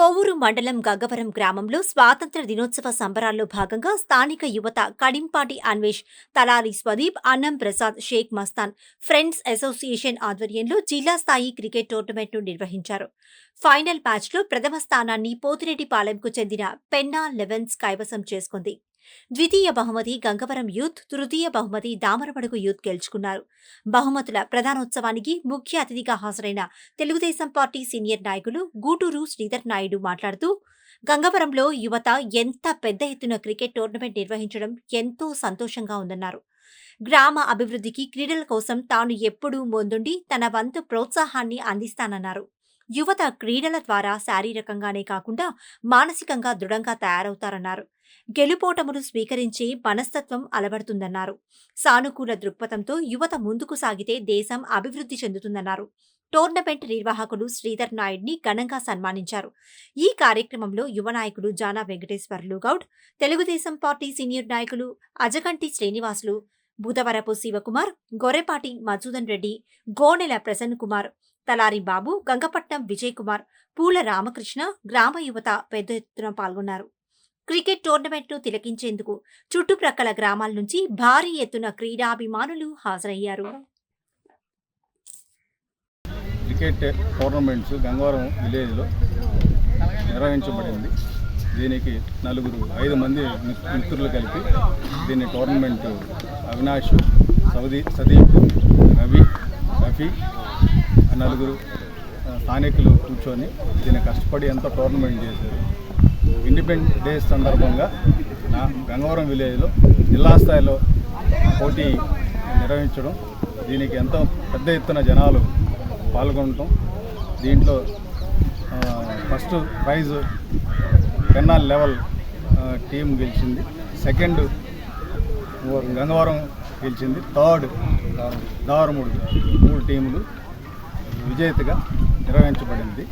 కోవూరు మండలం గగ్గవరం గ్రామంలో స్వాతంత్ర దినోత్సవ సంబరాల్లో భాగంగా స్థానిక యువత కడింపాటి అన్వేష్ తలారి స్వదీప్ అన్నం ప్రసాద్ షేక్ మస్తాన్ ఫ్రెండ్స్ అసోసియేషన్ ఆధ్వర్యంలో జిల్లా స్థాయి క్రికెట్ టోర్నమెంట్ను నిర్వహించారు. ఫైనల్ మ్యాచ్లో ప్రథమ స్థానాన్ని పోతిరెడ్డిపాలెంకు చెందిన పెన్నా లెవెన్స్ కైవసం చేసుకుంది. ద్వితీయ బహుమతి గంగవరం యూత్ తృతీయ బహుమతి దామరపడుగు యూత్ గెలుచుకున్నారు. బహుమతుల ప్రధానోత్సవానికి ముఖ్య అతిథిగా హాజరైన తెలుగుదేశం పార్టీ సీనియర్ నాయకులు గూటూరు శ్రీధర్ నాయుడు మాట్లాడుతూ గంగవరంలో యువత ఎంత పెద్ద ఎత్తున క్రికెట్ టోర్నమెంట్ నిర్వహించడం ఎంతో సంతోషంగా ఉందన్నారు. గ్రామ అభివృద్ధికి క్రీడల కోసం తాను ఎప్పుడూ ముందుండి తన వంతు ప్రోత్సాహాన్ని అందిస్తానన్నారు. యువత క్రీడల ద్వారా శారీరకంగానే కాకుండా మానసికంగా దృఢంగా తయారవుతారన్నారు. గెలుపోటములు స్వీకరించి మనస్తత్వం అలవడుతుందన్నారు. సానుకూల దృక్పథంతో యువత ముందుకు సాగితే దేశం అభివృద్ధి చెందుతుందన్నారు. టోర్నమెంట్ నిర్వాహకులు శ్రీధర్ నాయుడిని ఘనంగా సన్మానించారు. ఈ కార్యక్రమంలో యువ నాయకులు జానా వెంకటేశ్వర్లు గౌడ్ తెలుగుదేశం పార్టీ సీనియర్ నాయకులు అజగంటి శ్రీనివాసులు బుధవరపు శివకుమార్ గొరెపాటి మధుసూదన్ రెడ్డి గోనెల ప్రసన్న కుమార్ తలారి బాబు గంగపట్నం విజయ్ కుమార్ పూల రామకృష్ణ గ్రామ యువత పెద్ద ఎత్తున పాల్గొన్నారు. క్రికెట్ టోర్నమెంట్ను తిలకించేందుకు చుట్టుప్రక్కల గ్రామాల నుంచి భారీ ఎత్తున క్రీడాభిమానులు హాజరయ్యారు. క్రికెట్ టోర్నమెంట్స్ గంగవరం విలేజ్లో నిర్వహించబడింది. దీనికి నలుగురు ఐదు మంది మిత్రులు కలిపి దీన్ని టోర్నమెంట్ అవినాష్ సౌదీ సదీప్ రవి రఫీ నలుగురు స్థానికులు కూర్చొని దీన్ని కష్టపడి ఎంతో టోర్నమెంట్ చేశారు. ఇండిపెండెన్స్ డే సందర్భంగా నా గంగవరం విలేజ్లో జిల్లా స్థాయిలో పోటీ నిర్వహించడం దీనికి ఎంతో పెద్ద ఎత్తున జనాలు పాల్గొనటం దీంట్లో first prize Pennal level team గెలిచింది. సెకండ్ గంగవరం గెలిచింది. థర్డ్ దావరముడు మూడు టీములు విజేతగా నిర్వహించబడింది.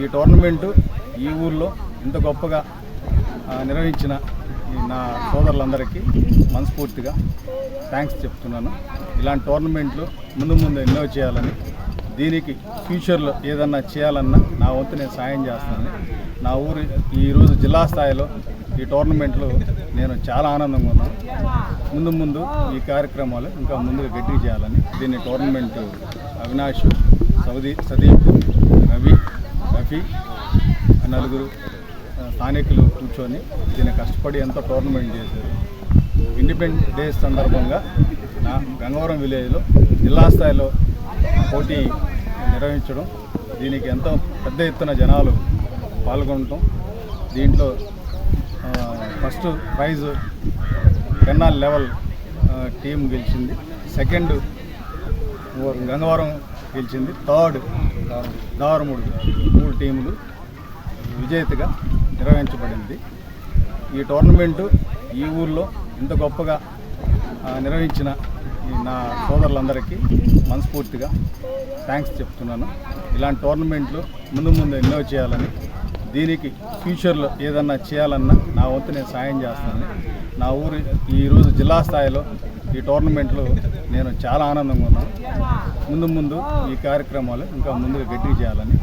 ఈ టోర్నమెంటు ఈ ఊర్లో ఇంత గొప్పగా నిర్వహించిన ఈ నా సోదరులందరికీ మనస్ఫూర్తిగా థ్యాంక్స్ చెప్తున్నాను. ఇలాంటి టోర్నమెంట్లు ముందు ముందు ఎన్నో చేయాలని దీనికి ఫ్యూచర్లో ఏదన్నా చేయాలన్నా నా వంతు నేను సాయం చేస్తాను నా ఊరు ఈరోజు జిల్లా స్థాయిలో ఈ టోర్నమెంట్లు నేను చాలా ఆనందంగా ఉన్నాను. ముందు ముందు ఈ కార్యక్రమాలు ఇంకా ముందుగా గట్టిగా చేయాలని దీన్ని టోర్నమెంట్ అవినాష్ సౌదీ సదీప్ రవి రఫీ నలుగురు స్థానికులు కూర్చొని దీన్ని కష్టపడి ఎంతో టోర్నమెంట్ చేశారు. ఇండిపెండెన్స్ డే సందర్భంగా నా గంగవరం విలేజ్లో జిల్లా స్థాయిలో పోటీ నిర్వహించడం దీనికి ఎంతో పెద్ద ఎత్తున జనాలు పాల్గొనటం దీంట్లో first prize Pennal level team గెలిచింది. సెకండ్ గంగవరం గెలిచింది. థర్డ్ దారుముడు మూడు టీములు విజేతగా నిర్వహించబడింది. ఈ టోర్నమెంటు ఈ ఊర్లో ఇంత గొప్పగా నిర్వహించిన ఈ నా సోదరులందరికీ మనస్ఫూర్తిగా థ్యాంక్స్ చెప్తున్నాను. ఇలాంటి టోర్నమెంట్లు ముందు ముందు ఎన్నో చేయాలని దీనికి ఫ్యూచర్లో ఏదన్నా చేయాలన్నా నా వంతు నేను సాయం చేస్తాను. నా ఊరు ఈరోజు జిల్లా స్థాయిలో ఈ టోర్నమెంట్లు నేను చాలా ఆనందంగా ఉన్నాను. ముందు ముందు ఈ కార్యక్రమాలు ఇంకా ముందుగా గట్టి చేయాలని